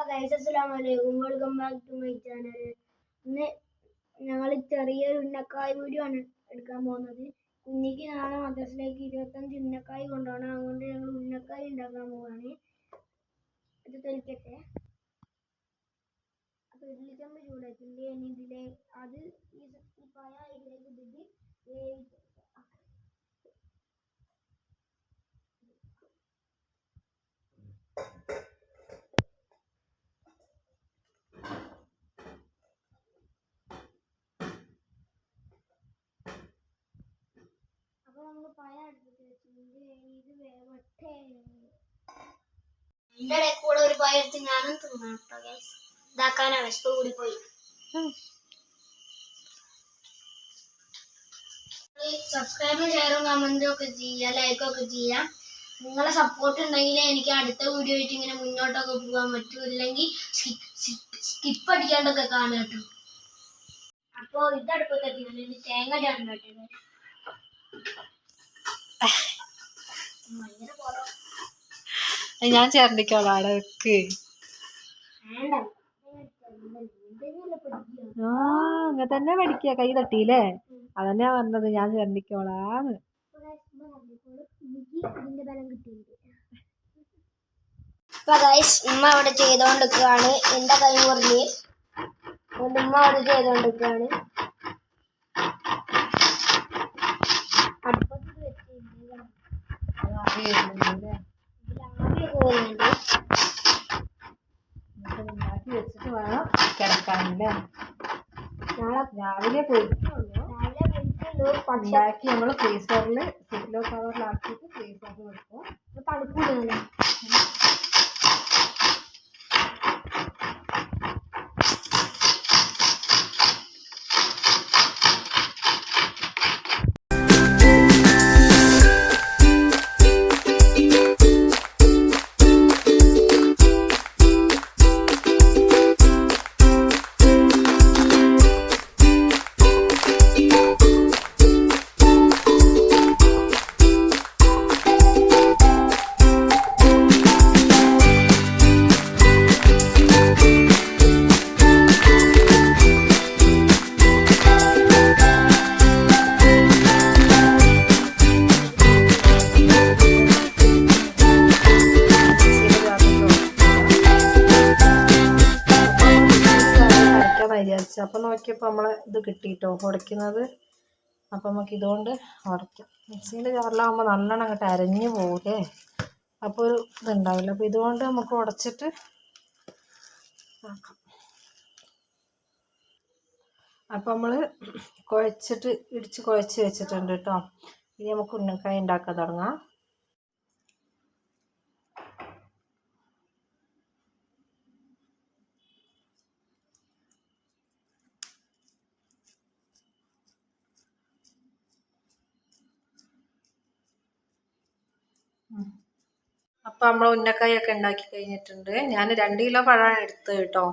Welcome back to my channel ഇന്ന് ഞങ്ങൾ ചെറിയൊരു ഉന്നക്കായ വീഡിയോ ആണ് എടുക്കാൻ പോകുന്നത്. കുഞ്ഞിക്ക് നാളെ മദ്രസിലേക്ക് ഇരുപത്തഞ്ച് ഉന്നക്കായ് കൊണ്ടുപോകണം. അതുകൊണ്ട് ഞങ്ങൾ ഉന്നക്കായ് ഉണ്ടാക്കാൻ പോവാണ്. ഇത് തെളിക്കട്ടെ. അപ്പൊ ഇഡ്ലിക്കമ്പ് ചൂടായിട്ടുണ്ട് ഇനി ഇതിലെ അത് ഈ പഴ ഇതിലേക്ക് ഇട്ടിട്ട് വേവിച്ച് അപ്പൊ നമ്മൾ പഴം അടുപ്പത്ത് വെച്ചിട്ടുണ്ട് ഇനി ഇത് വേവട്ടെ എന്റെ കൂടെ ഒരു പയർത്ത് ഞാനും തിന്നാം കേട്ടോ വിശപ്പ് കൂടി പോയി. സബ്സ്ക്രൈബും ഷെയറും കമന്റും ഒക്കെ ചെയ്യുക ലൈക്കൊക്കെ ചെയ്യാം. നിങ്ങളെ സപ്പോർട്ട് ഉണ്ടെങ്കിൽ എനിക്ക് അടുത്ത വീഡിയോ ആയിട്ട് ഇങ്ങനെ മുന്നോട്ടൊക്കെ പോകാൻ പറ്റും. ഇല്ലെങ്കിൽ സ്കിപ്പ് അടിക്കാണ്ടൊക്കെ കാണുക കേട്ടോ. അപ്പോ ഇതടുപ്പത്തെത്തി തേങ്ങ ചേർന്നു കുറവ് ഞാൻ ചേർന്നിക്കോളാം അവിടെ വെക്ക് ആ അങ്ങനെ തന്നെ പഠിക്കുക കൈ തട്ടിയില്ലേ അതന്നെയാ പറഞ്ഞത് ഞാൻ ചേർന്നിക്കോളാന്ന് ഉമ്മ അവിടെ ചെയ്തോണ്ടിരിക്കുകയാണ് എന്റെ കൈ മുറിഞ്ഞ്. ഉമ്മ അവിടെ ചെയ്തോണ്ടിരിക്കുകയാണ് ഉണ്ടാക്കി വെച്ചിട്ട് വേണം കിടക്കാനല്ലേ നാളെ രാവിലെ ഉണ്ടാക്കി നമ്മൾ ഫ്രീസറിൽ സിഗ്ലോ കവറിലാക്കിയിട്ട് ഫ്രീസറിൽ വെക്കും. തണുപ്പില്ല അടയ്ക്കാന്ന് വിചാരിച്ചു അപ്പം നോക്കിയപ്പോൾ നമ്മളെ ഇത് കിട്ടിയിട്ടോ ഉടയ്ക്കുന്നത് അപ്പം നമുക്ക് ഇതുകൊണ്ട് ഉടയ്ക്കാം മിക്സീന്റെ ജാറിലാകുമ്പോൾ നല്ലോണം അങ്ങോട്ട് അരഞ്ഞു പോകേ അപ്പോൾ ഒരു ഇതുണ്ടാവില്ല. അപ്പോൾ ഇതുകൊണ്ട് നമുക്ക് ഉടച്ചിട്ട് ആക്കാം. അപ്പം നമ്മൾ കുഴച്ചിട്ട് ഇടിച്ച് കുഴച്ച് വെച്ചിട്ടുണ്ട് കേട്ടോ. ഇനി നമുക്ക് ഉന്നക്കായ ഉണ്ടാക്കാൻ തുടങ്ങാം. അപ്പം നമ്മൾ ഉന്നക്കായൊക്കെ ഉണ്ടാക്കി കഴിഞ്ഞിട്ടുണ്ട്. ഞാൻ രണ്ട് കിലോ പഴം എടുത്തത് കേട്ടോ.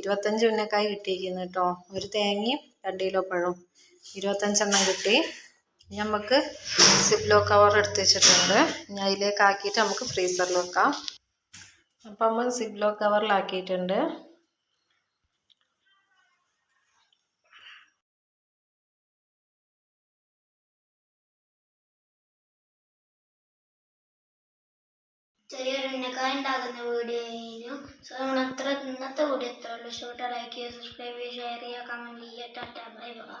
ഇരുപത്തഞ്ച് ഉന്നക്കായ കിട്ടിയിരിക്കുന്നു കേട്ടോ. ഒരു തേങ്ങയും രണ്ട് കിലോ പഴവും. ഇരുപത്തഞ്ചെണ്ണം കിട്ടി. നമുക്ക് സിപ്ലോ കവർ എടുത്ത് വെച്ചിട്ടുണ്ട്. ഇനി അതിലേക്ക് ആക്കിയിട്ട് നമുക്ക് ഫ്രീസറിൽ വെക്കാം. അപ്പം നമ്മൾ സിപ്ലോ കവറിലാക്കിയിട്ടുണ്ട് ചെറിയൊരു ഉന്നക്കായ ഉണ്ടാകുന്ന ആയിരുന്നു സോ നമ്മൾ അത്ര ഇന്നത്തെ വീഡിയോ എത്ര ഇഷ്ടപ്പെട്ട ലൈക്ക് ചെയ്യുക സബ്സ്ക്രൈബ് ചെയ്യുക ഷെയർ ചെയ്യുക കമന്റ് ചെയ്യുക. Tata bye bye